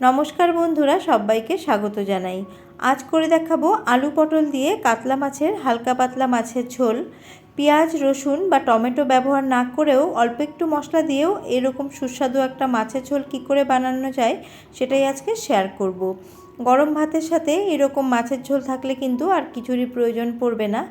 নমস্কার বন্ধুরা, সবাইকে স্বাগত জানাই আজ করে দেখাবো আলু পটল দিয়ে কাতলা মাছের, হালকা পাতলা মাছের ঝোল পেঁয়াজ, রসুন বা টমেটো ব্যবহার না করেও অল্প একটু মশলা দিয়েও এরকম সুস্বাদু একটা মাছের ঝোল কী করে বানানো যায় সেটাই আজকে শেয়ার করব। গরম ভাতের সাথে এরকম মাছের ঝোল থাকলে কিন্তু আর কিছুরই প্রয়োজন পড়বে না।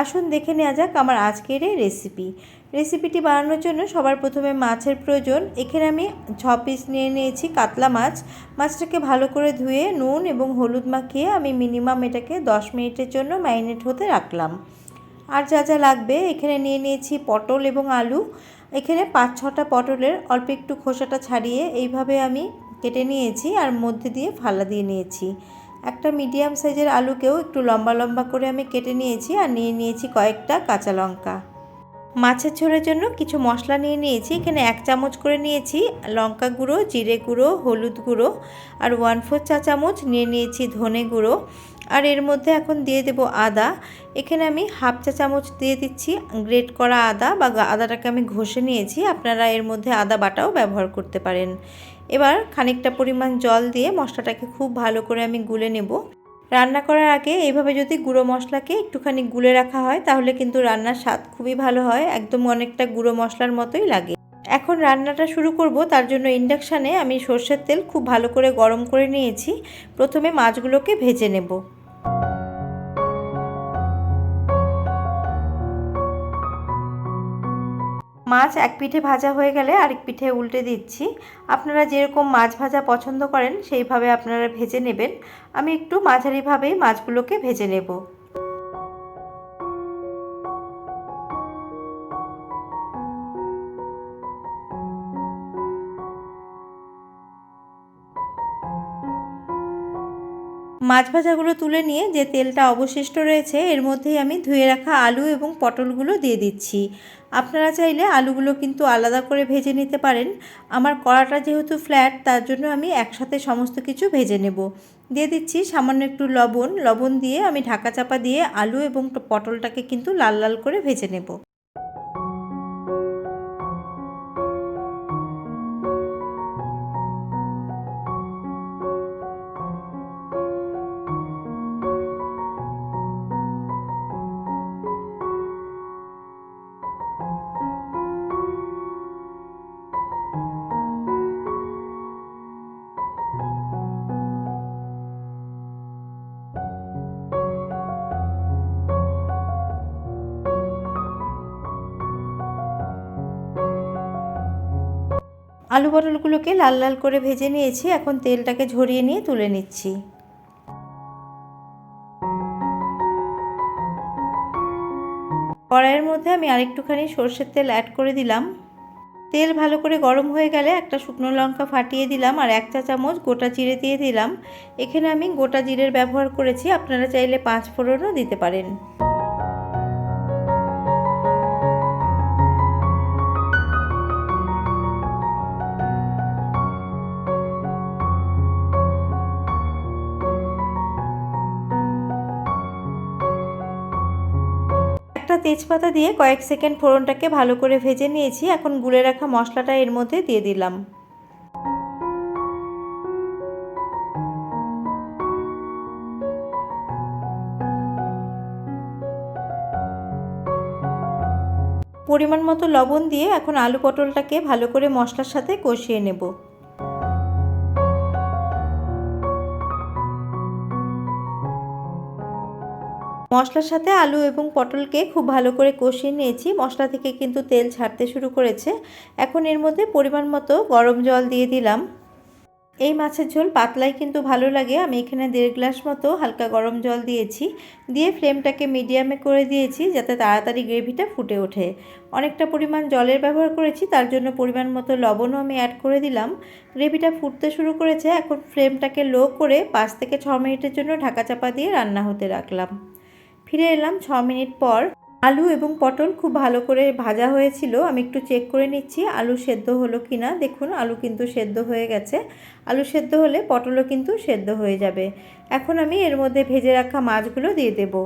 আসুন দেখে নেওয়া যাক আমার আজকের এই রেসিপি রেসিপিটি বানানোর জন্য সবার প্রথমে মাছের প্রয়োজন। এখানে আমি ছ পিস নিয়ে নিয়েছি কাতলা মাছ। মাছটাকে ভালো করে ধুয়ে, নুন এবং হলুদ মাখিয়ে আমি মিনিমাম এটাকে দশ মিনিটের জন্য ম্যারিনেট হতে রাখলাম। আর যা যা লাগবে, এখানে নিয়ে নিয়েছি পটল এবং আলু। এখানে পাঁচ ছটা পটলের অল্প একটু খোসাটা ছাড়িয়ে এইভাবে আমি কেটে নিয়েছি আর মধ্যে দিয়ে ফালা দিয়ে নিয়েছি। একটা মিডিয়াম সাইজের আলুকেও একটু লম্বা লম্বা করে আমি কেটে নিয়েছি আর নিয়ে নিয়েছি কয়েকটা কাঁচা লঙ্কা। মাছের ঝোলের জন্য কিছু মশলা নিয়ে নিয়েছি, এখানে এক চামচ করে নিয়েছি লঙ্কা গুঁড়ো, জিরে গুঁড়ো, হলুদ গুঁড়ো আর ওয়ান ফোর চা চামচ নিয়ে নিয়েছি ধনে গুঁড়ো। আর এর মধ্যে এখন দিয়ে দেব আদা। এখানে আমি হাফ চা চামচ দিয়ে দিচ্ছি গ্রেট করা আদা বা আদাটাকে আমি ঘষে নিয়েছি। আপনারা এর মধ্যে আদা বাটাও ব্যবহার করতে পারেন। এবার খানিকটা পরিমাণ জল দিয়ে মশলাটাকে খুব ভালো করে আমি গুলে নেব। রান্না করার আগে এইভাবে যদি গুঁড়ো মশলাকে একটুখানি গুলে রাখা হয়, তাহলে কিন্তু রান্নার স্বাদ খুবই ভালো হয়, একদম অনেকটা গুঁড়ো মশলার মতোই লাগে। এখন রান্নাটা শুরু করব, তার জন্য ইন্ডাকশানে আমি সর্ষের তেল খুব ভালো করে গরম করে নিয়েছি। প্রথমে মাছগুলোকে ভেজে নেব। মাছ এক পিঠে ভাজা হয়ে গেলে আরেক পিঠে উল্টে দিচ্ছি। আপনারা যেরকম মাছ ভাজা পছন্দ করেন, সেইভাবে আপনারা ভেজে নেবেন। আমি একটু মাঝারিভাবেই মাছগুলোকে ভেজে নেব। মাছ ভাজাগুলো তুলে নিয়ে যে তেলটা অবশিষ্ট রয়েছে, এর মধ্যেই আমি ধুয়ে রাখা আলু এবং পটলগুলো দিয়ে দিচ্ছি। আপনারা চাইলে আলুগুলো কিন্তু আলাদা করে ভেজে নিতে পারেন। আমার কড়াটা যেহেতু ফ্ল্যাট তার জন্য আমি একসাথে সমস্ত কিছু ভেজে নেব। দিয়ে দিচ্ছি সামান্য একটু লবণ। লবণ দিয়ে আমি ঢাকা চাপা দিয়ে আলু এবং পটলটাকে কিন্তু লাল লাল করে ভেজে নেব। আলু পটলগুলোকে লাল লাল করে ভেজে নিয়েছি। এখন তেলটাকে ঝরিয়ে নিয়ে তুলে নিচ্ছি। কড়াইয়ের মধ্যে আমি আরেকটুখানি সর্ষের তেল অ্যাড করে দিলাম। তেল ভালো করে গরম হয়ে গেলে একটা শুকনো লঙ্কা ফাটিয়ে দিলাম আর এক চা চামচ গোটা জিরে দিয়ে দিলাম। এখানে আমি গোটা জিরের ব্যবহার করেছি। আপনারা চাইলে পাঁচ ফোড়নও দিতে পারেন। একটা তেজপাতা দিয়ে কয়েক সেকেন্ড ফোড়নটাকে ভালো করে ভেজে নিয়েছি। এখন গুলে রাখা মশলাটা এর মধ্যে দিয়ে দিলাম। পরিমাণ মতো লবণ দিয়ে এখন আলু পটলটাকে ভালো করে মশলার সাথে কষিয়ে নেব। মশলার সাথে আলু এবং পটলকে খুব ভালো করে কষিয়ে নিয়েছি। মশলা থেকে কিন্তু তেল ছাড়তে শুরু করেছে। এখন এর মধ্যে পরিমাণ মতো গরম জল দিয়ে দিলাম। এই মাছের ঝোল পাতলাই কিন্তু ভালো লাগে। আমি এখানে দেড় গ্লাস মতো হালকা গরম জল দিয়েছি। দিয়ে ফ্লেমটাকে মিডিয়ামে করে দিয়েছি যাতে তাড়াতাড়ি গ্রেভিটা ফুটে ওঠে। অনেকটা পরিমাণ জলের ব্যবহার করেছি, তার জন্য পরিমাণ মতো লবণও আমি অ্যাড করে দিলাম। গ্রেভিটা ফুটতে শুরু করেছে। এখন ফ্লেমটাকে লো করে পাঁচ থেকে ছ মিনিটের জন্য ঢাকা চাপা দিয়ে রান্না হতে রাখলাম। ফিরে এলাম ছ মিনিট পর। আলু এবং পটল খুব ভালো করে ভাজা হয়েছিল, আমি একটু চেক করে নিচ্ছি আলু সেদ্ধ হলো কি না দেখুন, আলু কিন্তু সেদ্ধ হয়ে গেছে। আলু সেদ্ধ হলে পটলও কিন্তু সেদ্ধ হয়ে যাবে। এখন আমি এর মধ্যে ভেজে রাখা মাছগুলো দিয়ে দেবো।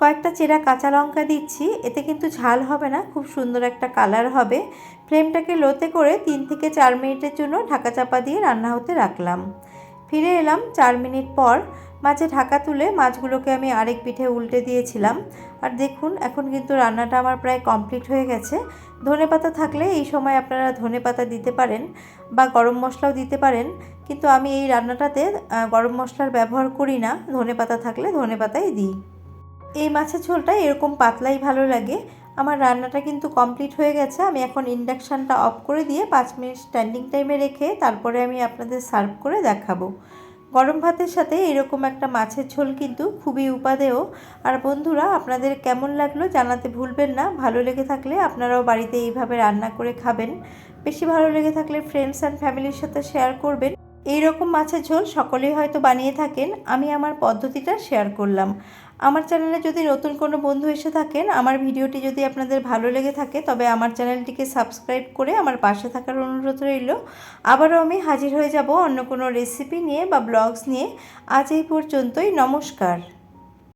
কয়েকটা চেরা কাঁচা লঙ্কা দিচ্ছি, এতে কিন্তু ঝাল হবে না, খুব সুন্দর একটা কালার হবে। ফ্লেমটাকে লোতে করে তিন থেকে চার মিনিটের জন্য ঢাকা চাপা দিয়ে রান্না হতে রাখলাম। ফিরে এলাম চার মিনিট পর, মাঝে ঢাকা তুলে মাছগুলোকে আমি আরেক পিঠে উল্টে দিয়েছিলাম। আর দেখুন, এখন কিন্তু রান্নাটা আমার প্রায় কমপ্লিট হয়ে গেছে। ধনে পাতা থাকলে এই সময় আপনারা ধনে পাতা দিতে পারেন বা গরম মশলাও দিতে পারেন, কিন্তু আমি এই রান্নাটাতে গরম মশলার ব্যবহার করি না। ধনে পাতা থাকলে ধনে পাতাই দিই। এই মাছের ঝোলটা এরকম পাতলাই ভালো লাগে। আমার রান্নাটা কিন্তু কমপ্লিট হয়ে গেছে। আমি এখন ইন্ডাকশানটা অফ করে দিয়ে পাঁচ মিনিট স্ট্যান্ডিং টাইমে রেখে তারপরে আমি আপনাদের সার্ভ করে দেখাবো। গরম ভাতের সাথে এরকম একটা মাছের ঝোল কিন্তু খুবই উপাদেয়। আর বন্ধুরা, আপনাদের কেমন লাগল জানাতে ভুলবেন না। ভালো লেগে থাকলে আপনারাও বাড়িতে এইভাবে রান্না করে খাবেন। বেশি ভালো লেগে থাকলে ফ্রেন্ডস অ্যান্ড ফ্যামিলির সাথে শেয়ার করবেন। এই রকম মাছের ঝোল সকলেই হয়তো বানিয়ে থাকেন। আমি আমার পদ্ধতিটা শেয়ার করলাম। আমার চ্যানেলে যদি নতুন কোনো বন্ধু এসে থাকেন, আমার ভিডিওটি যদি আপনাদের ভালো লেগে থাকে, তবে আমার চ্যানেলটিকে সাবস্ক্রাইব করে আমার পাশে থাকার অনুরোধ রইল। আবারও আমি হাজির হয়ে যাব অন্য কোনো রেসিপি নিয়ে বা ব্লগস নিয়ে। আজ এই পর্যন্তই, নমস্কার।